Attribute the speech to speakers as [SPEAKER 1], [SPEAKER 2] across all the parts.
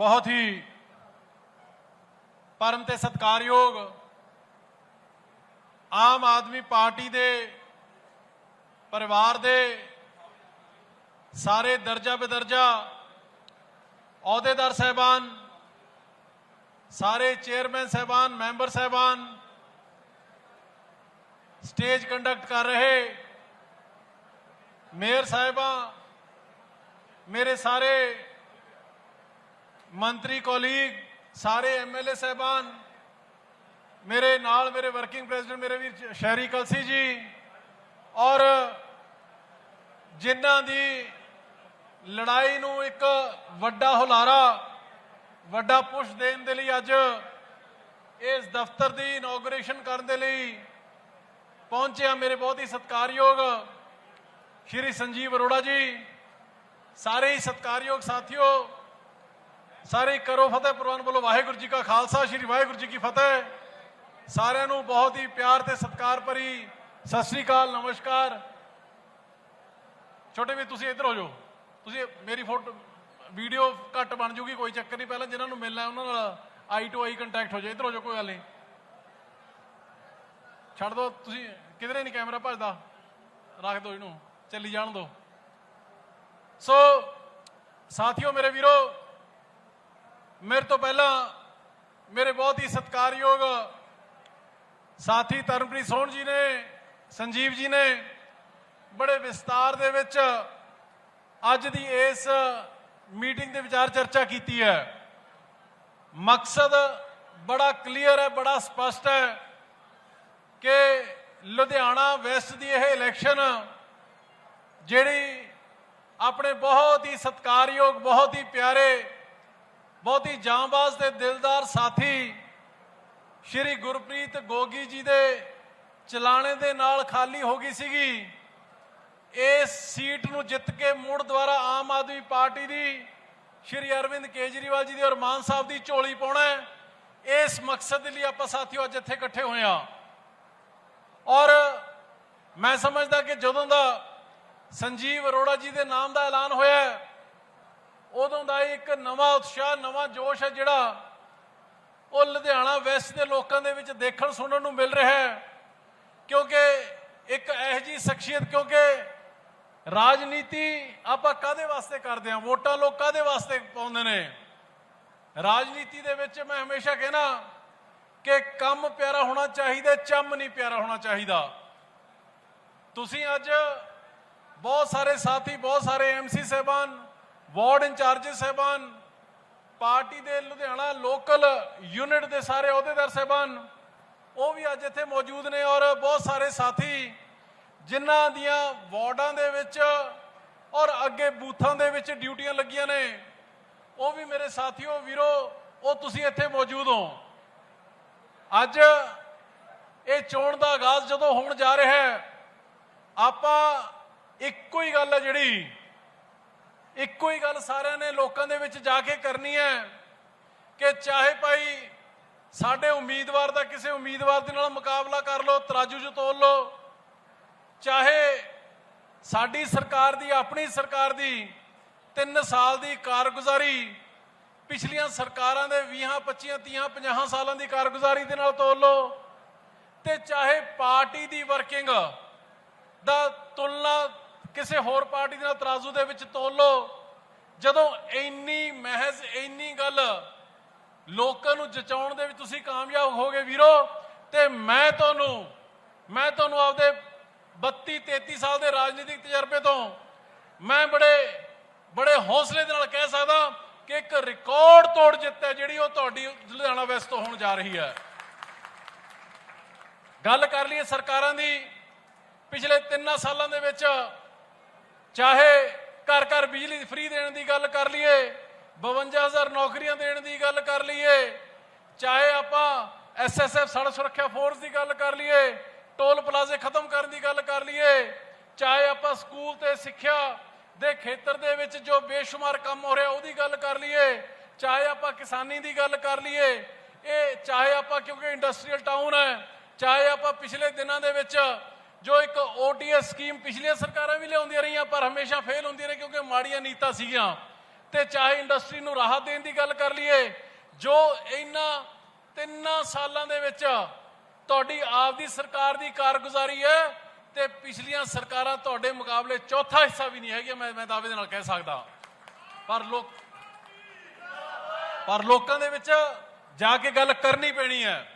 [SPEAKER 1] ਬਹੁਤ ਹੀ ਪਰਮ ਤੇ ਸਤਿਕਾਰਯੋਗ ਆਮ ਆਦਮੀ ਪਾਰਟੀ ਦੇ ਪਰਿਵਾਰ ਦੇ ਸਾਰੇ ਦਰਜਾ ਬਦਰਜਾ ਅਹੁਦੇਦਾਰ ਸਹਿਬਾਨ ਸਾਰੇ ਚੇਅਰਮੈਨ ਸਹਿਬਾਨ ਮੈਂਬਰ ਸਹਿਬਾਨ ਸਟੇਜ ਕੰਡਕਟ ਕਰ ਰਹੇ ਮੇਅਰ ਸਾਹਿਬਾਂ ਮੇਰੇ ਸਾਰੇ ਮੰਤਰੀ ਕੋਲੀਗ ਸਾਰੇ ਐਮਐਲਏ ਸਹਿਬਾਨ, ਮੇਰੇ ਨਾਲ ਮੇਰੇ ਵਰਕਿੰਗ ਪ੍ਰੈਜ਼ੀਡੈਂਟ ਮੇਰੇ ਵੀਰ ਸ਼ਹਿਰੀ ਕਲਸੀ ਜੀ ਔਰ ਜਿਨ੍ਹਾਂ ਦੀ ਲੜਾਈ ਨੂੰ ਇੱਕ ਵੱਡਾ ਹੁਲਾਰਾ, ਵੱਡਾ ਪੁਸ਼ ਦੇਣ ਦੇ ਲਈ ਅੱਜ ਇਸ ਦਫ਼ਤਰ ਦੀ ਇਨੋਗਰੇਸ਼ਨ ਕਰਨ ਦੇ ਲਈ ਪਹੁੰਚਿਆ ਮੇਰੇ ਬਹੁਤ ਹੀ ਸਤਿਕਾਰਯੋਗ ਸ਼੍ਰੀ ਸੰਜੀਵ ਅਰੋੜਾ ਜੀ, ਸਾਰੇ ਹੀ ਸਤਿਕਾਰਯੋਗ ਸਾਥੀਓ ਸਾਰੇ ਕਰੋ ਫਤਿਹ ਪ੍ਰਵਾਨ ਬੋਲੋ ਵਾਹਿਗੁਰੂ ਜੀ ਕਾ ਖਾਲਸਾ, ਸ਼੍ਰੀ ਵਾਹਿਗੁਰੂ ਜੀ ਕੀ ਫਤਿਹ। ਸਾਰਿਆਂ ਨੂੰ ਬਹੁਤ ਹੀ ਪਿਆਰ ਤੇ ਸਤਿਕਾਰ ਭਰੀ ਸਤਿ ਸ੍ਰੀ ਅਕਾਲ, ਨਮਸਕਾਰ। ਛੋਟੇ ਵੀ ਤੁਸੀਂ ਇੱਧਰ ਹੋ ਜਾਓ। ਤੁਸੀਂ, ਮੇਰੀ ਫੋਟੋ, ਵੀਡੀਓ ਘੱਟ ਬਣ ਜੂਗੀ, ਕੋਈ ਚੱਕਰ ਨਹੀਂ। ਪਹਿਲਾਂ ਜਿਹਨਾਂ ਨੂੰ ਮਿਲਣਾ ਉਹਨਾਂ ਨਾਲ ਆਈ ਟੂ ਆਈ ਕੰਟੈਕਟ ਹੋ ਜਾਏ ਇੱਧਰ ਹੋ ਜਾਓ, ਕੋਈ ਗੱਲ ਨਹੀਂ। ਛੱਡ ਦਿਓ ਤੁਸੀਂ ਕਿਧਰੇ ਨਹੀਂ ਕੈਮਰਾ ਭੱਜਦਾ? ਰੱਖ ਦਿਓ ਇਹਨੂੰ। ਚੱਲੀ ਜਾਣ ਦਿਓ ਸੋ, ਸਾਥੀਓ, ਮੇਰੇ ਵੀਰੋ ਮੇਰੇ ਤੋਂ ਪਹਿਲਾਂ ਮੇਰੇ ਬਹੁਤ ਹੀ ਸਤਿਕਾਰਯੋਗ ਸਾਥੀ ਤਰਨਪ੍ਰੀਤ ਸੋਹਣ ਜੀ ਨੇ, ਸੰਜੀਵ ਜੀ ਨੇ, ਬੜੇ ਵਿਸਤਾਰ ਦੇ ਵਿੱਚ ਅੱਜ ਦੀ ਇਸ ਮੀਟਿੰਗ ਦੇ ਵਿਚਾਰ ਚਰਚਾ ਕੀਤੀ ਹੈ। ਮਕਸਦ ਬੜਾ ਕਲੀਅਰ ਹੈ, ਬੜਾ ਸਪਸ਼ਟ ਹੈ ਕਿ ਲੁਧਿਆਣਾ ਵੈਸਟ ਦੀ ਇਹ ਇਲੈਕਸ਼ਨ ਜਿਹੜੀ ਆਪਣੇ ਬਹੁਤ ਹੀ ਸਤਿਕਾਰਯੋਗ, ਬਹੁਤ ਹੀ ਪਿਆਰੇ ਬਹੁਤ ਹੀ ਜਾਂਬਾਜ਼ ਤੇ ਦਿਲਦਾਰ ਸਾਥੀ ਸ਼੍ਰੀ ਗੁਰਪ੍ਰੀਤ ਗੋਗੀ ਜੀ ਦੇ ਚਲਾਣੇ ਦੇ ਨਾਲ ਖਾਲੀ ਹੋ ਗਈ ਸੀਗੀ। ਇਸ ਸੀਟ ਨੂੰ ਜਿੱਤ ਕੇ ਮੁੜ ਦੁਆਰਾ ਆਮ ਆਦਮੀ ਪਾਰਟੀ ਦੀ ਸ਼੍ਰੀ ਅਰਵਿੰਦ ਕੇਜਰੀਵਾਲ ਜੀ ਦੀ ਔਰ ਮਾਨ ਸਾਹਿਬ ਦੀ ਝੋਲੀ ਪਾਉਣਾ ਹੈ। ਇਸ ਮਕਸਦ ਲਈ ਆਪਾਂ ਸਾਥੀਓ ਅੱਜ ਇੱਥੇ ਇਕੱਠੇ ਹੋਏ ਆ ਔਰ ਮੈਂ ਸਮਝਦਾ ਕਿ ਜਦੋਂ ਦਾ ਸੰਜੀਵ ਅਰੋੜਾ ਜੀ ਦੇ ਨਾਮ ਦਾ ਐਲਾਨ ਹੋਇਆ ਉਦੋਂ ਦਾ ਇੱਕ ਨਵਾਂ ਉਤਸ਼ਾਹ, ਨਵਾਂ ਜੋਸ਼ ਹੈ ਜਿਹੜਾ ਉਹ ਲੁਧਿਆਣਾ ਵੈਸਟ ਦੇ ਲੋਕਾਂ ਦੇ ਵਿੱਚ ਦੇਖਣ ਸੁਣਨ ਨੂੰ ਮਿਲ ਰਿਹਾ ਹੈ। ਕਿਉਂਕਿ ਇੱਕ ਇਹੋ ਜੀ ਸ਼ਖਸੀਅਤ, ਕਿਉਂਕਿ ਰਾਜਨੀਤੀ ਆਪਾਂ ਕਾਦੇ ਵਾਸਤੇ ਕਰਦੇ ਹਾਂ? ਵੋਟਾਂ ਲੋਕ ਕਾਦੇ ਵਾਸਤੇ ਪਾਉਂਦੇ ਨੇ? ਰਾਜਨੀਤੀ ਦੇ ਵਿੱਚ ਮੈਂ ਹਮੇਸ਼ਾ ਕਹਿਣਾ ਕਿ ਕੰਮ ਪਿਆਰਾ ਹੋਣਾ ਚਾਹੀਦਾ, ਚੰਮ ਨਹੀਂ ਪਿਆਰਾ ਹੋਣਾ ਚਾਹੀਦਾ। ਤੁਸੀਂ ਅੱਜ ਬਹੁਤ ਸਾਰੇ ਸਾਥੀ, ਬਹੁਤ ਸਾਰੇ ਐਮਸੀ ਸਹਿਬਾਨ ਵਾਰਡ ਇੰਚਾਰਜ ਸਹਿਬਾਨ, ਪਾਰਟੀ ਦੇ ਲੁਧਿਆਣਾ ਲੋਕਲ ਯੂਨਿਟ ਦੇ ਸਾਰੇ ਅਹੁਦੇਦਾਰ ਸਹਿਬਾਨ, ਉਹ ਵੀ ਅੱਜ ਇੱਥੇ ਮੌਜੂਦ ਨੇ ਔਰ ਬਹੁਤ ਸਾਰੇ ਸਾਥੀ ਜਿਨ੍ਹਾਂ ਦੀਆਂ ਵਾਰਡਾਂ ਦੇ ਵਿੱਚ ਔਰ ਅੱਗੇ ਬੂਥਾਂ ਦੇ ਵਿੱਚ ਡਿਊਟੀਆਂ ਲੱਗੀਆਂ ਨੇ। ਉਹ ਵੀ ਮੇਰੇ ਸਾਥੀਓ, ਵੀਰੋ, ਉਹ ਤੁਸੀਂ ਇੱਥੇ ਮੌਜੂਦ ਹੋ। ਅੱਜ ਇਹ ਚੋਣ ਦਾ ਆਗਾਜ਼ ਜਦੋਂ ਹੋਣ ਜਾ ਰਿਹਾ ਹੈ, ਆਪਾਂ ਇੱਕੋ ਹੀ ਗੱਲ ਹੈ ਜਿਹੜੀ ਇੱਕੋ ਹੀ ਗੱਲ ਸਾਰਿਆਂ ਨੇ ਲੋਕਾਂ ਦੇ ਵਿੱਚ ਜਾ ਕੇ ਕਰਨੀ ਹੈ ਕਿ ਚਾਹੇ ਭਾਈ ਸਾਡੇ ਉਮੀਦਵਾਰ ਦਾ ਕਿਸੇ ਉਮੀਦਵਾਰ ਦੇ ਨਾਲ ਮੁਕਾਬਲਾ ਕਰ ਲਓ, ਤਰਾਜੂ 'ਚ ਤੋਲ ਲਓ, ਚਾਹੇ ਸਾਡੀ ਸਰਕਾਰ ਦੀ, ਆਪਣੀ ਸਰਕਾਰ ਦੀ 3 ਸਾਲ ਦੀ ਕਾਰਗੁਜ਼ਾਰੀ ਪਿਛਲੀਆਂ ਸਰਕਾਰਾਂ ਦੇ 20 25 30 50 ਸਾਲਾਂ ਦੀ ਕਾਰਗੁਜ਼ਾਰੀ ਦੇ ਨਾਲ ਤੋਲ ਲਓ ਤੇ ਚਾਹੇ ਪਾਰਟੀ ਦੀ ਵਰਕਿੰਗ ਦਾ ਤੁਲਨਾ ਕਿਸੇ ਹੋਰ ਪਾਰਟੀ ਦੇ ਨਾਲ ਤਰਾਜ਼ੂ ਦੇ ਵਿੱਚ ਤੋਲ ਲਓ। ਜਦੋਂ ਇੰਨੀ ਮਹਿਜ਼, ਇੰਨੀ ਗੱਲ ਲੋਕਾਂ ਨੂੰ ਜਚਾਉਣ ਦੇ ਵਿੱਚ ਤੁਸੀਂ ਕਾਮਯਾਬ ਹੋਗੇ ਵੀਰੋ, ਤੇ ਮੈਂ ਤੁਹਾਨੂੰ ਮੈਂ ਤੁਹਾਨੂੰ ਆਪਦੇ 32 33 ਸਾਲ ਦੇ ਰਾਜਨੀਤਿਕ ਤਜਰਬੇ ਤੋਂ ਮੈਂ ਬੜੇ ਬੜੇ ਹੌਸਲੇ ਦੇ ਨਾਲ ਕਹਿ ਸਕਦਾ ਕਿ ਇੱਕ ਰਿਕਾਰਡ ਤੋੜ ਜਿੱਤ ਹੈ ਜਿਹੜੀ ਉਹ ਤੁਹਾਡੀ ਲੁਧਿਆਣਾ ਵੈਸਟ ਤੋਂ ਹੋਣ ਜਾ ਰਹੀ ਹੈ। ਗੱਲ ਕਰ ਲਈਏ ਸਰਕਾਰਾਂ ਦੀ। ਪਿਛਲੇ 3 ਸਾਲਾਂ ਦੇ ਵਿੱਚ ਚਾਹੇ ਘਰ ਘਰ ਬਿਜਲੀ ਫ੍ਰੀ ਦੇਣ ਦੀ ਗੱਲ ਕਰ ਲਈਏ 52000 ਨੌਕਰੀਆਂ ਦੇਣ ਦੀ ਗੱਲ ਕਰ ਲਈਏ, ਚਾਹੇ ਆਪਾਂ ਐਸਐਸਐਫ ਸੜਕ ਸੁਰੱਖਿਆ ਫੋਰਸ ਦੀ ਗੱਲ ਕਰ ਲਈਏ, ਟੋਲ ਪਲਾਜ਼ੇ ਖਤਮ ਕਰਨ ਦੀ ਗੱਲ ਕਰ ਲਈਏ, ਚਾਹੇ ਆਪਾਂ ਸਕੂਲ ਤੇ ਸਿੱਖਿਆ ਦੇ ਖੇਤਰ ਦੇ ਵਿੱਚ ਜੋ ਬੇਸ਼ੁਮਾਰ ਕੰਮ ਹੋ ਰਿਹਾ ਉਹਦੀ ਗੱਲ ਕਰ ਲਈਏ, ਚਾਹੇ ਆਪਾਂ ਕਿਸਾਨੀ ਦੀ ਗੱਲ ਕਰ ਲਈਏ, ਇਹ ਚਾਹੇ ਆਪਾਂ ਕਿਉਂਕਿ ਇੰਡਸਟਰੀਅਲ ਟਾਊਨ ਹੈ, ਚਾਹੇ ਆਪਾਂ ਪਿਛਲੇ ਦਿਨਾਂ ਦੇ ਵਿੱਚ ਜੋ ਇੱਕ ਓਟੀਐਸ ਸਕੀਮ ਪਿਛਲੀਆਂ ਸਰਕਾਰਾਂ ਵੀ ਲਿਆਉਂਦੀਆਂ ਰਹੀਆਂ, ਪਰ ਹਮੇਸ਼ਾ ਫੇਲ ਹੁੰਦੀਆਂ ਨੇ ਕਿਉਂਕਿ ਮਾੜੀਆਂ ਨੀਤਾਂ ਸੀਗੀਆਂ। ਤੇ ਚਾਹੇ ਇੰਡਸਟਰੀ ਨੂੰ ਰਾਹਤ ਦੇਣ ਦੀ ਗੱਲ ਕਰ ਲਈਏ, ਜੋ ਇਹਨਾਂ ਤਿੰਨਾਂ ਸਾਲਾਂ ਦੇ ਵਿੱਚ ਤੁਹਾਡੀ ਆਪ ਦੀ ਸਰਕਾਰ ਦੀ ਕਾਰਗੁਜ਼ਾਰੀ ਹੈ ਤੇ ਪਿਛਲੀਆਂ ਸਰਕਾਰਾਂ ਤੁਹਾਡੇ ਮੁਕਾਬਲੇ ਚੌਥਾ ਹਿੱਸਾ ਵੀ ਨਹੀਂ ਹੈਗੀ ਮੈਂ ਮੈਂ ਦਾਅਵੇ ਦੇ ਨਾਲ ਕਹਿ ਸਕਦਾ। ਪਰ ਲੋਕ ਪਰ ਲੋਕਾਂ ਦੇ ਵਿੱਚ ਜਾ ਕੇ ਗੱਲ ਕਰਨੀ ਪੈਣੀ ਹੈ।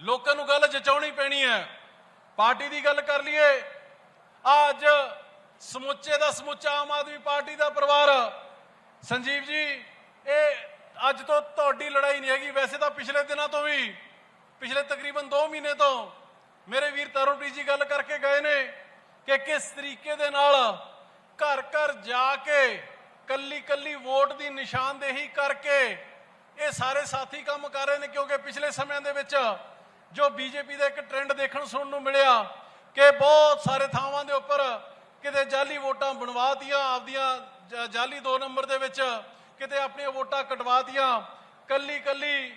[SPEAKER 1] ਲੋਕਾਂ ਨੂੰ ਗੱਲ ਜਚਾਉਣੀ ਪੈਣੀ ਹੈ। ਪਾਰਟੀ ਦੀ ਗੱਲ ਕਰ ਲਈਏ ਆਹ ਅੱਜ ਸਮੁੱਚੇ ਦਾ ਸਮੁੱਚਾ ਆਮ ਆਦਮੀ ਪਾਰਟੀ ਦਾ ਪਰਿਵਾਰ, ਸੰਜੀਵ ਜੀ, ਇਹ ਅੱਜ ਤੋਂ ਤੁਹਾਡੀ ਲੜਾਈ ਨਹੀਂ ਹੈਗੀ, ਵੈਸੇ ਤਾਂ ਪਿਛਲੇ ਦਿਨਾਂ ਤੋਂ ਵੀ, ਪਿਛਲੇ ਤਕਰੀਬਨ 2 ਮਹੀਨੇ ਤੋਂ ਮੇਰੇ ਵੀਰ ਤਰੁਣਪ੍ਰੀਤ ਜੀ ਗੱਲ ਕਰਕੇ ਗਏ ਨੇ ਕਿ ਕਿਸ ਤਰੀਕੇ ਦੇ ਨਾਲ ਘਰ ਘਰ ਜਾ ਕੇ ਕੱਲੀ ਕੱਲੀ ਵੋਟ ਦੀ ਨਿਸ਼ਾਨਦੇਹੀ ਕਰਕੇ ਇਹ ਸਾਰੇ ਸਾਥੀ ਕੰਮ ਕਰ ਰਹੇ ਨੇ, ਕਿਉਂਕਿ ਪਿਛਲੇ ਸਮਿਆਂ ਦੇ ਵਿੱਚ ਜੋ ਬੀਜੇਪੀ ਦਾ ਇੱਕ ਟ੍ਰੈਂਡ ਦੇਖਣ ਸੁਣਨ ਨੂੰ ਮਿਲਿਆ ਕਿ ਬਹੁਤ ਸਾਰੇ ਥਾਵਾਂ ਦੇ ਉੱਪਰ ਕਿਤੇ ਜਾਲੀ ਵੋਟਾਂ ਬਣਵਾਤੀਆਂ ਆਪਦੀਆਂ ਜਾਲੀ 2 ਨੰਬਰ ਦੇ ਵਿੱਚ ਕਿਤੇ ਆਪਣੀਆਂ ਵੋਟਾਂ ਕਟਵਾਤੀਆਂ ਕੱਲੀ ਕੱਲੀ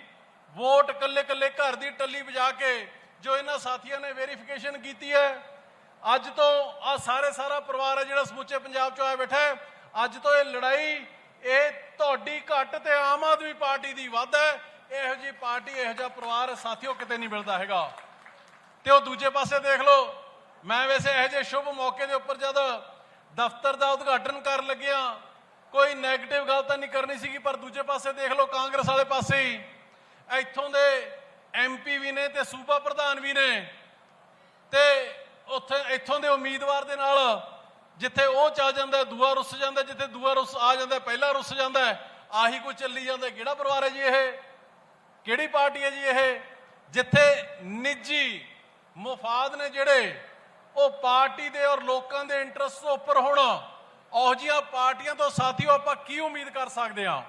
[SPEAKER 1] ਵੋਟ ਕੱਲੇ ਕੱਲੇ ਘਰ ਦੀ ਟੱਲੀ ਵਜਾ ਕੇ ਜੋ ਇਹਨਾਂ ਸਾਥੀਆਂ ਨੇ ਵੈਰੀਫਿਕੇਸ਼ਨ ਕੀਤੀ ਹੈ, ਅੱਜ ਤੋਂ ਆ ਸਾਰੇ ਸਾਰਾ ਪਰਿਵਾਰ ਹੈ ਜਿਹੜਾ ਸਮੁੱਚੇ ਪੰਜਾਬ ਚੋਂ ਆਇਆ ਬੈਠਾ ਹੈ, ਅੱਜ ਤੋਂ ਇਹ ਲੜਾਈ ਇਹ ਤੁਹਾਡੀ ਘੱਟ ਤੇ ਆਮ ਆਦਮੀ ਪਾਰਟੀ ਦੀ ਵੱਧ ਹੈ। ਇਹੋ ਜੀ ਪਾਰਟੀ ਇਹੋ ਜਿਹਾ ਪਰਿਵਾਰ ਸਾਥੀਓ ਕਿਤੇ ਨਹੀਂ ਮਿਲਦਾ ਹੈਗਾ। ਤੇ ਉਹ ਦੂਜੇ ਪਾਸੇ ਦੇਖ ਲਓ ਮੈਂ ਵੈਸੇ ਇਹੋ ਜਿਹੇ ਸ਼ੁਭ ਮੌਕੇ ਦੇ ਉੱਪਰ ਜਦ ਦਫ਼ਤਰ ਦਾ ਉਦਘਾਟਨ ਕਰਨ ਲੱਗਿਆ ਕੋਈ 네ਗੇਟਿਵ ਗੱਲ ਤਾਂ ਨਹੀਂ ਕਰਨੀ ਸੀਗੀ ਪਰ ਦੂਜੇ ਪਾਸੇ ਦੇਖ ਲਓ ਕਾਂਗਰਸ ਵਾਲੇ ਪਾਸੇ ਹੀ। ਇੱਥੋਂ ਦੇ ਐਮਪੀ ਵੀ ਨੇ ਤੇ ਸੂਬਾ ਪ੍ਰਧਾਨ ਵੀ ਨੇ। ਤੇ ਉੱਥੇ ਇੱਥੋਂ ਦੇ ਉਮੀਦਵਾਰ ਦੇ ਨਾਲ ਜਿੱਥੇ ਉਹ ਚਾ ਜਾਂਦਾ ਦੂਆ ਰੁੱਸ ਜਾਂਦਾ ਜਿੱਥੇ ਦੂਆ ਰੁੱਸ ਆ ਜਾਂਦਾ ਹੈ, ਪਹਿਲਾ ਰੁੱਸ ਜਾਂਦਾ ਆਹੀ ਕੋਈ ਚੱਲੀ ਜਾਂਦਾ ਕਿਹੜਾ ਪਰਿਵਾਰ ਹੈ ਜੀ ਇਹ? ਕਿਹੜੀ ਪਾਰਟੀ ਹੈ ਜੀ ਇਹ? ਜਿੱਥੇ ਨਿੱਜੀ ਮੁਫਾਦ ਨੇ ਜਿਹੜੇ, ਉਹ ਪਾਰਟੀ ਦੇ ਔਰ ਲੋਕਾਂ ਦੇ ਇੰਟਰਸਟ ਤੋਂ ਉੱਪਰ ਹੋਣ। ਉਹੋ ਜਿਹੀਆਂ ਪਾਰਟੀਆਂ ਤੋਂ ਸਾਥੀਓ, ਆਪਾਂ ਕੀ ਉਮੀਦ ਕਰ ਸਕਦੇ ਹਾਂ?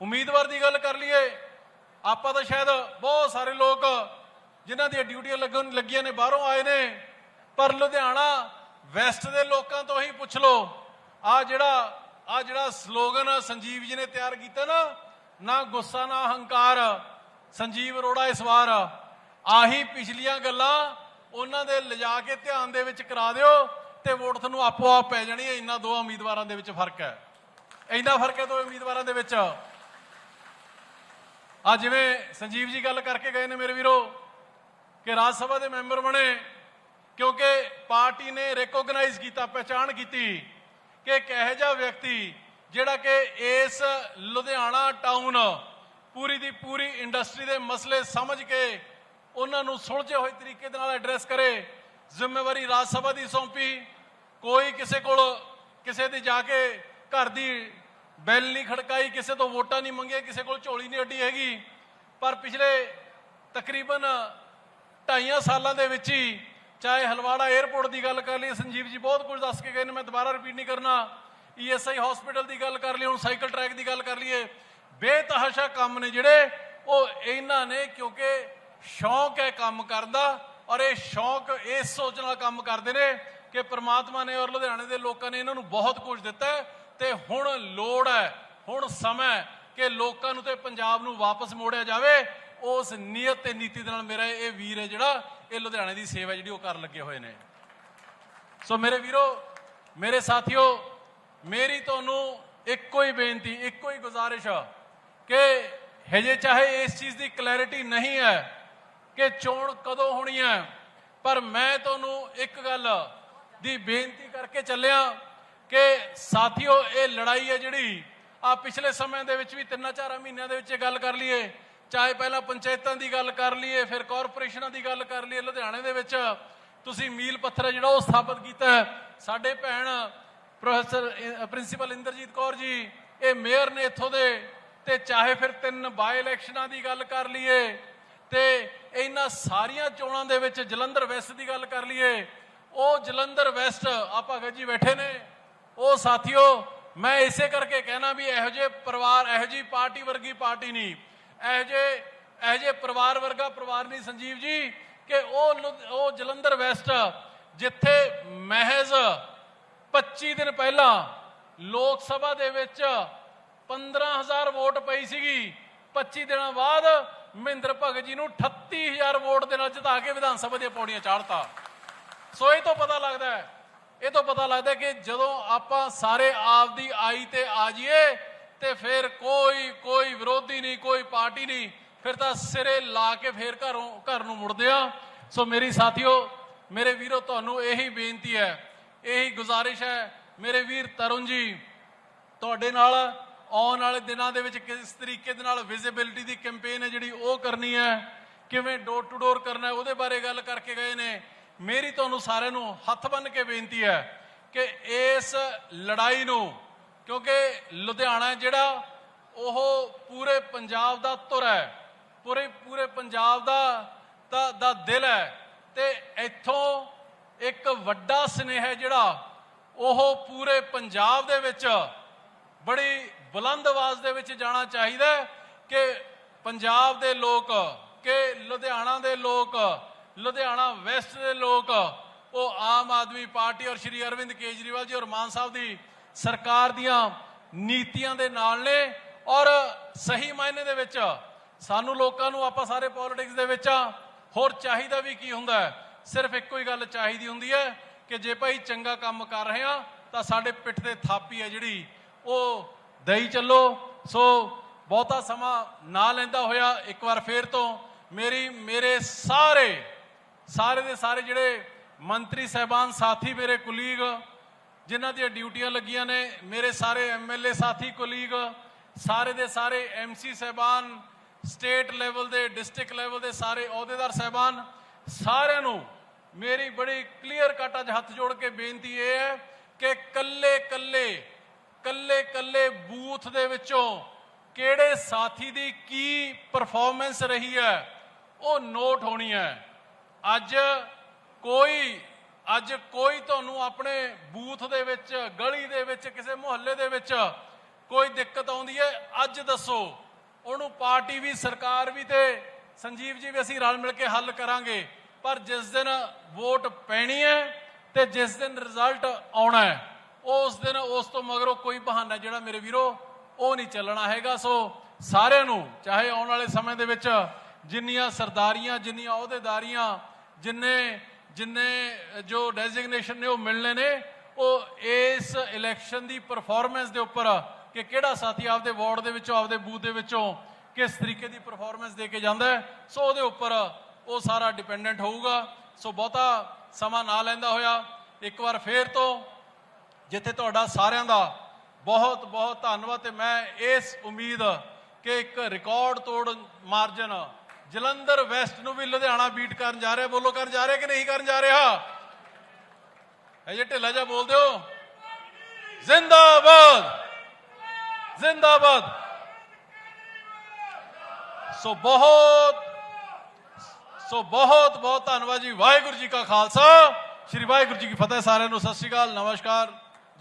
[SPEAKER 1] ਉਮੀਦਵਾਰ ਦੀ ਗੱਲ ਕਰ ਲਈਏ, ਆਪਾਂ ਤਾਂ ਸ਼ਾਇਦ ਬਹੁਤ ਸਾਰੇ ਲੋਕ ਜਿਨ੍ਹਾਂ ਦੀਆਂ ਡਿਊਟੀਆਂ ਲੱਗਣ ਲੱਗੀਆਂ ਨੇ, ਬਾਹਰੋਂ ਆਏ ਨੇ, ਪਰ ਲੁਧਿਆਣਾ ਵੈਸਟ ਦੇ ਲੋਕਾਂ ਤੋਂ ਹੀ ਪੁੱਛ ਲਓ। ਆ ਜਿਹੜਾ ਆ ਜਿਹੜਾ ਸਲੋਗਨ ਸੰਜੀਵ ਜੀ ਨੇ ਤਿਆਰ ਕੀਤਾ ਨਾ ਨਾ ਗੁੱਸਾ, ਨਾ ਹੰਕਾਰ। ਸੰਜੀਵ ਅਰੋੜਾ ਇਸ ਵਾਰ ਆਹੀ ਪਿਛਲੀਆਂ ਗੱਲਾਂ ਉਹਨਾਂ ਦੇ ਲਿਜਾ ਕੇ ਧਿਆਨ ਦੇ ਵਿੱਚ ਕਰਾ ਦਿਓ ਤੇ ਵੋਟ ਤੁਹਾਨੂੰ ਆਪੋ ਆਪ ਪੈ ਜਾਣੀ ਹੈ। ਇੰਨਾ ਦੋ ਉਮੀਦਵਾਰਾਂ ਦੇ ਵਿੱਚ ਫ਼ਰਕ ਹੈ। ਇੰਨਾ ਫ਼ਰਕ ਹੈ ਦੋ ਉਮੀਦਵਾਰਾਂ ਦੇ ਵਿੱਚ। ਆ ਜਿਵੇਂ ਸੰਜੀਵ ਜੀ ਗੱਲ ਕਰਕੇ ਗਏ ਨੇ ਮੇਰੇ ਵੀਰੋ ਕਿ ਰਾਜ ਸਭਾ ਦੇ ਮੈਂਬਰ ਬਣੇ ਕਿਉਂਕਿ ਪਾਰਟੀ ਨੇ ਰੈਕੋਗਨਾਈਜ਼ ਕੀਤਾ, ਪਛਾਣ ਕੀਤੀ ਕਿ ਇੱਕ ਇਹੋ ਜਿਹਾ ਵਿਅਕਤੀ ਜਿਹੜਾ ਕਿ ਇਸ ਲੁਧਿਆਣਾ ਟਾਊਨ ਪੂਰੀ ਦੀ ਪੂਰੀ ਇੰਡਸਟਰੀ ਦੇ ਮਸਲੇ ਸਮਝ ਕੇ ਉਹਨਾਂ ਨੂੰ ਸੁਲਝੇ ਹੋਏ ਤਰੀਕੇ ਦੇ ਨਾਲ ਐਡਰੈਸ ਕਰੇ, ਜ਼ਿੰਮੇਵਾਰੀ ਰਾਜ ਸਭਾ ਦੀ ਸੌਂਪੀ, ਕੋਈ ਕਿਸੇ ਕੋਲ ਕਿਸੇ ਦੀ ਜਾ ਕੇ ਘਰ ਦੀ ਬੈਲ ਨਹੀਂ ਖੜਕਾਈ, ਕਿਸੇ ਤੋਂ ਵੋਟਾਂ ਨਹੀਂ ਮੰਗੀਆਂ, ਕਿਸੇ ਕੋਲ ਝੋਲੀ ਨਹੀਂ ਅੱਡੀ ਹੈਗੀ। ਪਰ ਪਿਛਲੇ ਤਕਰੀਬਨ ਢਾਈਆਂ ਸਾਲਾਂ ਦੇ ਵਿੱਚ ਹੀ ਚਾਹੇ ਹਲਵਾੜਾ 에ਅਰਪੋਰਟ ਦੀ ਗੱਲ ਕਰ ਲਈ ਸੰਜੀਵ ਜੀ ਬਹੁਤ ਕੁਝ ਦੱਸ ਕੇ ਗਏ ਨੇ, ਮੈਂ ਦੁਬਾਰਾ ਰਿਪੀਟ ਨਹੀਂ ਕਰਨਾ। ਈਐਸਆਈ ਹਸਪੀਟਲ ਦੀ ਗੱਲ ਕਰ ਲਈ ਹੁਣ ਸਾਈਕਲ ਟਰੈਕ ਦੀ ਗੱਲ ਕਰ ਲਈਏ, ਬੇਤਹਾਸ਼ਾ ਕੰਮ ਨੇ ਜਿਹੜੇ, ਉਹ ਇਹਨਾਂ ਨੇ ਕਿਉਂਕਿ ਸ਼ੌਂਕ ਹੈ ਕੰਮ ਕਰਨ ਦਾ, ਔਰ ਇਹ ਸ਼ੌਂਕ ਇਸ ਸੋਚ ਨਾਲ ਕੰਮ ਕਰਦੇ ਨੇ ਕਿ ਪ੍ਰਮਾਤਮਾ ਨੇ ਔਰ ਲੁਧਿਆਣੇ ਦੇ ਲੋਕਾਂ ਨੇ ਇਹਨਾਂ ਨੂੰ ਬਹੁਤ ਕੁਝ ਦਿੱਤਾ ਹੈ, ਤੇ ਹੁਣ ਲੋੜ ਹੈ, ਹੁਣ ਸਮਾਂ ਕਿ ਲੋਕਾਂ ਨੂੰ ਤੇ ਪੰਜਾਬ ਨੂੰ ਵਾਪਸ ਮੋੜਿਆ ਜਾਵੇ। ਉਸ ਨੀਅਤ ਤੇ ਨੀਤੀ ਦੇ ਨਾਲ ਮੇਰਾ ਇਹ ਵੀਰ ਹੈ ਜਿਹੜਾ, ਇਹ ਲੁਧਿਆਣੇ ਦੀ ਸੇਵਾ ਜਿਹੜੀ ਉਹ ਕਰਨ ਲੱਗੇ ਹੋਏ ਨੇ। ਸੋ ਮੇਰੇ ਵੀਰੋ, ਮੇਰੇ ਸਾਥੀਓ ਮੇਰੀ ਤੁਹਾਨੂੰ ਇੱਕੋ ਹੀ ਬੇਨਤੀ, ਇੱਕੋ ਹੀ ਗੁਜ਼ਾਰਿਸ਼ ਆ ਕਿ ਹਜੇ ਚਾਹੇ ਇਸ ਚੀਜ਼ ਦੀ ਕਲੈਰਿਟੀ ਨਹੀਂ ਹੈ ਕਿ ਚੋਣ ਕਦੋਂ ਹੋਣੀ ਹੈ, ਪਰ ਮੈਂ ਤੁਹਾਨੂੰ ਇੱਕ ਗੱਲ ਦੀ ਬੇਨਤੀ ਕਰਕੇ ਚੱਲਿਆ ਕਿ ਸਾਥੀਓ, ਇਹ ਲੜਾਈ ਹੈ ਜਿਹੜੀ ਆ ਪਿਛਲੇ ਸਮੇਂ ਦੇ ਵਿੱਚ ਵੀ ਤਿੰਨਾਂ ਚਾਰਾਂ ਮਹੀਨਿਆਂ ਦੇ ਵਿੱਚ ਇਹ ਗੱਲ ਕਰ ਲਈਏ, ਚਾਹੇ ਪਹਿਲਾਂ ਪੰਚਾਇਤਾਂ ਦੀ ਗੱਲ ਕਰ ਲਈਏ, ਫਿਰ ਕਾਰਪੋਰੇਸ਼ਨਾਂ ਦੀ ਗੱਲ ਕਰ ਲਈਏ, ਲੁਧਿਆਣੇ ਦੇ ਵਿੱਚ ਤੁਸੀਂ ਮੀਲ ਪੱਥਰ ਹੈ ਜਿਹੜਾ ਉਹ ਸਥਾਪਿਤ ਕੀਤਾ ਸਾਡੇ ਭੈਣ ਪ੍ਰੋਫੈਸਰ ਪ੍ਰਿੰਸੀਪਲ ਇੰਦਰਜੀਤ ਕੌਰ ਜੀ, ਇਹ ਮੇਅਰ ਨੇ ਇੱਥੋਂ ਦੇ, ਤੇ ਚਾਹੇ ਫਿਰ ਤਿੰਨ ਬਾਈ ਇਲੈਕਸ਼ਨਾਂ ਦੀ ਗੱਲ ਕਰ ਲਈਏ, ਤੇ ਇਹਨਾਂ ਸਾਰੀਆਂ ਚੋਣਾਂ ਦੇ ਵਿੱਚ ਜਲੰਧਰ ਵੈਸਟ ਦੀ ਗੱਲ ਕਰ ਲਈਏ, ਉਹ ਜਲੰਧਰ ਵੈਸਟ ਆ ਭਗਤ ਜੀ ਬੈਠੇ ਨੇ। ਉਹ ਸਾਥੀਓ, ਮੈਂ ਇਸੇ ਕਰਕੇ ਕਹਿਣਾ ਵੀ ਇਹੋ ਜਿਹੇ ਪਰਿਵਾਰ, ਇਹੋ ਜਿਹੀ ਪਾਰਟੀ ਵਰਗੀ ਪਾਰਟੀ ਨਹੀਂ। ਇਹੋ ਜਿਹੇ ਇਹੋ ਜਿਹੇ ਪਰਿਵਾਰ ਵਰਗਾ ਪਰਿਵਾਰ ਨਹੀਂ ਸੰਜੀਵ ਜੀ, ਕਿ ਉਹ ਉਹ ਜਲੰਧਰ ਵੈਸਟ ਜਿੱਥੇ ਮਹਿਜ਼ 25 ਦਿਨ ਪਹਿਲਾਂ ਲੋਕ ਸਭਾ ਦੇ ਵਿੱਚ 15000 ਵੋਟ ਪਈ ਸੀਗੀ। 25 ਦਿਨਾਂ ਬਾਅਦ ਮਹਿੰਦਰ ਭਗਤ ਜੀ ਨੂੰ 38000 ਵੋਟ ਦੇ ਨਾਲ ਜਿਤਾ ਕੇ ਵਿਧਾਨ ਸਭਾ ਦੀਆਂ ਪੌੜੀਆਂ ਚਾੜਤਾ। ਸੋ ਇਹ ਤੋਂ ਪਤਾ ਲੱਗਦਾ ਹੈ, ਇਹ ਤੋਂ ਪਤਾ ਲੱਗਦਾ ਕਿ ਜਦੋਂ ਆਪਾਂ ਸਾਰੇ ਆਪ ਦੀ ਆਈ ਤੇ ਆ ਜਾਈਏ ਤੇ ਫਿਰ ਕੋਈ ਕੋਈ ਵਿਰੋਧੀ ਨਹੀਂ, ਕੋਈ ਪਾਰਟੀ ਨਹੀਂ, ਫਿਰ ਤਾਂ ਸਿਰੇ ਲਾ ਕੇ ਫੇਰ ਘਰੋਂ, ਘਰ ਨੂੰ ਮੁੜਦੇ ਆ ਸੋ ਮੇਰੀ ਸਾਥੀਓ, ਮੇਰੇ ਵੀਰੋ, ਤੁਹਾਨੂੰ ਇਹੀ ਬੇਨਤੀ ਹੈ ਇਹੀ ਗੁਜ਼ਾਰਿਸ਼ ਹੈ ਮੇਰੇ ਵੀਰ ਤਰੁਣ ਜੀ, ਤੁਹਾਡੇ ਨਾਲ ਆਉਣ ਵਾਲੇ ਦਿਨਾਂ ਦੇ ਵਿੱਚ ਕਿਸ ਤਰੀਕੇ ਦੇ ਨਾਲ ਵਿਜ਼ਿਬਿਲਿਟੀ ਦੀ ਕੈਂਪੇਨ ਹੈ ਜਿਹੜੀ ਉਹ ਕਰਨੀ ਹੈ, ਕਿਵੇਂ ਡੋਰ ਟੂ ਡੋਰ ਕਰਨਾ ਉਹਦੇ ਬਾਰੇ ਗੱਲ ਕਰਕੇ ਗਏ ਨੇ। ਮੇਰੀ ਤੁਹਾਨੂੰ ਸਾਰਿਆਂ ਨੂੰ ਹੱਥ ਬੰਨ ਕੇ ਬੇਨਤੀ ਹੈ ਕਿ ਇਸ ਲੜਾਈ ਨੂੰ, ਕਿਉਂਕਿ ਲੁਧਿਆਣਾ ਜਿਹੜਾ, ਉਹ ਪੂਰੇ ਪੰਜਾਬ ਦਾ ਧੁਰ ਹੈ, ਪੂਰੇ ਪੂਰੇ ਪੰਜਾਬ ਦਾ ਦਾ ਦਾ ਦਿਲ ਹੈ। ਤੇ ਇੱਥੋਂ ਇੱਕ ਵੱਡਾ ਸਨੇਹ ਜਿਹੜਾ ਉਹ ਪੂਰੇ ਪੰਜਾਬ ਦੇ ਵਿੱਚ ਬੜੀ ਬੁਲੰਦ ਆਵਾਜ਼ ਦੇ ਵਿੱਚ ਜਾਣਾ ਚਾਹੀਦਾ ਕਿ ਪੰਜਾਬ ਦੇ ਲੋਕ, ਕਿ ਲੁਧਿਆਣਾ ਦੇ ਲੋਕ, ਲੁਧਿਆਣਾ ਵੈਸਟ ਦੇ ਲੋਕ, ਉਹ ਆਮ ਆਦਮੀ ਪਾਰਟੀ ਔਰ ਸ਼੍ਰੀ ਅਰਵਿੰਦ ਕੇਜਰੀਵਾਲ ਜੀ ਔਰ ਮਾਨ ਸਾਹਿਬ ਦੀ ਸਰਕਾਰ ਦੀਆਂ ਨੀਤੀਆਂ ਦੇ ਨਾਲ ਨੇ ਔਰ ਸਹੀ ਮਾਇਨੇ ਦੇ ਵਿੱਚ ਸਾਨੂੰ ਲੋਕਾਂ ਨੂੰ ਆਪਾਂ ਸਾਰੇ ਪੋਲਿਟਿਕਸ ਦੇ ਵਿੱਚ ਹੋਰ ਚਾਹੀਦਾ ਵੀ ਕੀ ਹੁੰਦਾ ਹੈ? ਸਿਰਫ ਇੱਕੋ ਹੀ ਗੱਲ ਚਾਹੀਦੀ ਹੁੰਦੀ ਹੈ ਕਿ ਜੇ ਭਾਈ ਚੰਗਾ ਕੰਮ ਕਰ ਰਹੇ ਆ, ਤਾਂ ਸਾਡੇ ਪਿੱਠ ਤੇ ਥਾਪੀ ਹੈ ਜਿਹੜੀ। ਉਹ ਦਈ ਚੱਲੋ। ਸੋ ਬਹੁਤਾ ਸਮਾਂ ਨਾ ਲੈਂਦਾ ਹੋਇਆ, ਇੱਕ ਵਾਰ ਫੇਰ ਤੋਂ ਮੇਰੀ, ਮੇਰੇ ਸਾਰੇ ਸਾਰੇ ਦੇ ਸਾਰੇ ਜਿਹੜੇ ਮੰਤਰੀ ਸਹਿਬਾਨ ਸਾਥੀ ਮੇਰੇ ਕੁਲੀਗ, ਜਿਨ੍ਹਾਂ ਦੀਆਂ ਡਿਊਟੀਆਂ ਲੱਗੀਆਂ ਨੇ, ਮੇਰੇ ਸਾਰੇ ਐਮਐਲਏ ਸਾਥੀ ਕੁਲੀਗ, ਸਾਰੇ ਦੇ ਸਾਰੇ ਐਮਸੀ ਸਹਿਬਾਨ, ਸਟੇਟ ਲੈਵਲ ਦੇ, ਡਿਸਟ੍ਰਿਕਟ ਲੈਵਲ ਦੇ ਸਾਰੇ ਅਹੁਦੇਦਾਰ ਸਹਿਬਾਨ ਸਾਰਿਆਂ ਨੂੰ ਮੇਰੀ ਬੜੀ ਕਲੀਅਰ ਕੱਟ ਅੱਜ ਹੱਥ ਜੋੜ ਕੇ ਬੇਨਤੀ ਇਹ ਹੈ ਕਿ ਕੱਲੇ ਕੱਲੇ ਕੱਲੇ ਕੱਲੇ ਬੂਥ ਦੇ ਵਿੱਚੋਂ ਕਿਹੜੇ ਸਾਥੀ ਦੀ ਕੀ ਪਰਫਾਰਮੈਂਸ ਰਹੀ ਹੈ, ਉਹ ਨੋਟ ਹੋਣੀ ਹੈ। ਅੱਜ ਕੋਈ ਅੱਜ ਕੋਈ ਤੁਹਾਨੂੰ ਆਪਣੇ ਬੂਥ ਦੇ ਵਿੱਚ, ਗਲੀ ਦੇ ਵਿੱਚ, ਕਿਸੇ ਮੁਹੱਲੇ ਦੇ ਵਿੱਚ ਕੋਈ ਦਿੱਕਤ ਆਉਂਦੀ ਹੈ, ਅੱਜ ਦੱਸੋ। ਉਹਨੂੰ ਪਾਰਟੀ ਵੀ, ਸਰਕਾਰ ਵੀ ਤੇ ਸੰਜੀਵ ਜੀ ਵੀ ਅਸੀਂ ਰਲ ਮਿਲ ਕੇ ਹੱਲ ਕਰਾਂਗੇ। ਪਰ ਜਿਸ ਦਿਨ ਵੋਟ ਪੈਣੀ ਹੈ ਤੇ ਜਿਸ ਦਿਨ ਰਿਜ਼ਲਟ ਆਉਣਾ ਹੈ, ਉਸ ਦਿਨ ਉਸ ਤੋਂ ਮਗਰੋਂ ਕੋਈ ਬਹਾਨਾ ਜਿਹੜਾ ਮੇਰੇ ਵੀਰੋ, ਉਹ ਨਹੀਂ ਚੱਲਣਾ ਹੈਗਾ। ਸੋ ਸਾਰਿਆਂ ਨੂੰ, ਚਾਹੇ ਆਉਣ ਵਾਲੇ ਸਮੇਂ ਦੇ ਵਿੱਚ ਜਿੰਨੀਆਂ ਸਰਦਾਰੀਆਂ, ਜਿੰਨੀਆਂ ਅਹੁਦੇਦਾਰੀਆਂ, ਜਿੰਨੇ ਜਿੰਨੇ ਜੋ ਡੈਜ਼ਿਗਨੇਸ਼ਨ ਨੇ ਉਹ ਮਿਲਣੇ ਨੇ, ਉਹ ਇਸ ਇਲੈਕਸ਼ਨ ਦੀ ਪਰਫਾਰਮੈਂਸ ਦੇ ਉੱਪਰ ਕਿ ਕਿਹੜਾ ਸਾਥੀ ਆਪਦੇ ਵਾਰਡ ਦੇ ਵਿੱਚੋਂ, ਆਪਦੇ ਬੂਥ ਦੇ ਵਿੱਚੋਂ ਕਿਸ ਤਰੀਕੇ ਦੀ ਪਰਫਾਰਮੈਂਸ ਦੇ ਕੇ ਜਾਂਦਾ ਹੈ, ਸੋ ਉਹਦੇ ਉੱਪਰ ਉਹ ਸਾਰਾ ਡਿਪੈਂਡੈਂਟ ਹੋਊਗਾ। ਸੋ ਬਹੁਤਾ ਸਮਾਂ ਨਾ ਲੈਂਦਾ ਹੋਇਆ। ਇੱਕ ਵਾਰ ਫੇਰ ਤੋਂ ਜਿੱਥੇ ਤੁਹਾਡਾ ਸਾਰਿਆਂ ਦਾ ਬਹੁਤ ਬਹੁਤ ਧੰਨਵਾਦ ਤੇ ਮੈਂ ਇਸ ਉਮੀਦ ਕਿ ਇੱਕ ਰਿਕਾਰਡ ਤੋੜ ਮਾਰਜਨ ਜਲੰਧਰ ਵੈਸਟ ਨੂੰ ਵੀ ਲੁਧਿਆਣਾ ਬੀਟ ਕਰਨ ਜਾ ਰਿਹਾ। ਬੋਲੋ, ਕਰਨ ਜਾ ਰਿਹਾ ਕਿ ਨਹੀਂ ਕਰਨ ਜਾ ਰਿਹਾ? ਇਹ ਜੇ ਢਿੱਲਾ ਜਿਹਾ ਬੋਲ ਦਿਓ ਜ਼ਿੰਦਾਬਾਦ! ਜ਼ਿੰਦਾਬਾਦ! ਸੋ ਬਹੁਤ ਸੋ ਬਹੁਤ ਬਹੁਤ ਧੰਨਵਾਦ ਜੀ। ਵਾਹਿਗੁਰੂ ਜੀ ਕਾ ਖਾਲਸਾ। ਸ੍ਰੀ ਵਾਹਿਗੁਰੂ ਜੀ ਕੀ ਫਤਿਹ ਸਾਰਿਆਂ ਨੂੰ। ਸਤਿ ਸ਼੍ਰੀ ਅਕਾਲ। ਨਮਸਕਾਰ।